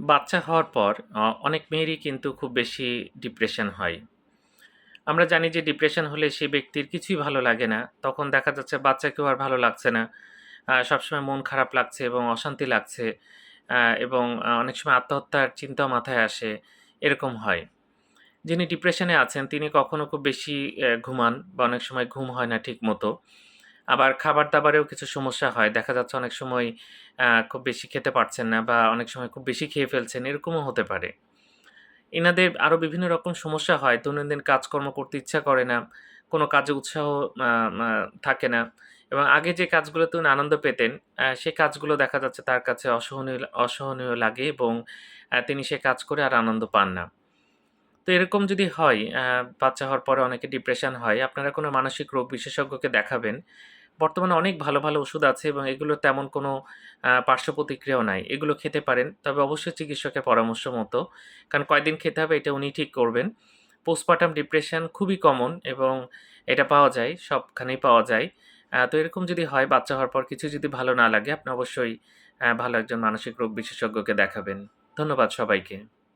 বাচ্চা হওয়ার পর অনেক মেয়েরই কিন্তু খুব বেশি ডিপ্রেশন হয়। আমরা জানি যে ডিপ্রেশন হলে সে ব্যক্তির কিছুই ভালো লাগে না। তখন দেখা যাচ্ছে বাচ্চাকেও আর ভালো লাগছে না। সবসময় মন খারাপ লাগছে এবং অশান্তি লাগছে। এবং অনেক সময় আত্মহত্যার চিন্তা মাথায় আসে, এরকম হয়। যিনি ডিপ্রেশনে আছেন তিনি কখনো খুব বেশি ঘুমান বা অনেক সময় ঘুম হয় না ঠিকমতো। আবার খাবার-দাবারেও কিছু সমস্যা হয়। দেখা যাচ্ছে অনেক সময় খুব বেশি খেতে পারছেন না বা অনেক সময় খুব বেশি খেয়ে ফেলছেন, এরকমও হতে পারে। এনাদের আরও বিভিন্ন রকম সমস্যা হয়। দৈনন্দিন কাজকর্ম করতে ইচ্ছা করে না। কোনো কাজে উৎসাহ থাকে না এবং আগে যে কাজগুলোতে উনি আনন্দ পেতেন, সে কাজগুলো দেখা যাচ্ছে তার কাছে অসহনীয় অসহনীয় লাগে এবং তিনি সে কাজ করে আর আনন্দ পান না। তো এরকম যদি হয়, বাচ্চা হওয়ার পরে অনেকে ডিপ্রেশন হয়, আপনারা কোনো মানসিক রোগ বিশেষজ্ঞকে দেখাবেন। বর্তমানে অনেক ভালো, ভালো ওষুধ আছে এবং এগুলোর তেমন কোনো পার্শ্ব প্রতিক্রিয়াও নাই। এগুলো খেতে পারেন। তবে অবশ্যই চিকিৎসকের পরামর্শ মতো। কারণ কয়দিন খেতে হবে এটা উনি ঠিক করবেন। পোস্টপার্টাম ডিপ্রেশন খুবই কমন এবং এটা পাওয়া যায়, সবখানেই পাওয়া যায়। তো এরকম যদি হয় বাচ্চা হওয়ার পর কিছু যদি ভালো না লাগে আপনি অবশ্যই ভালো একজন মানসিক রোগ বিশেষজ্ঞকে দেখাবেন। ধন্যবাদ সবাইকে।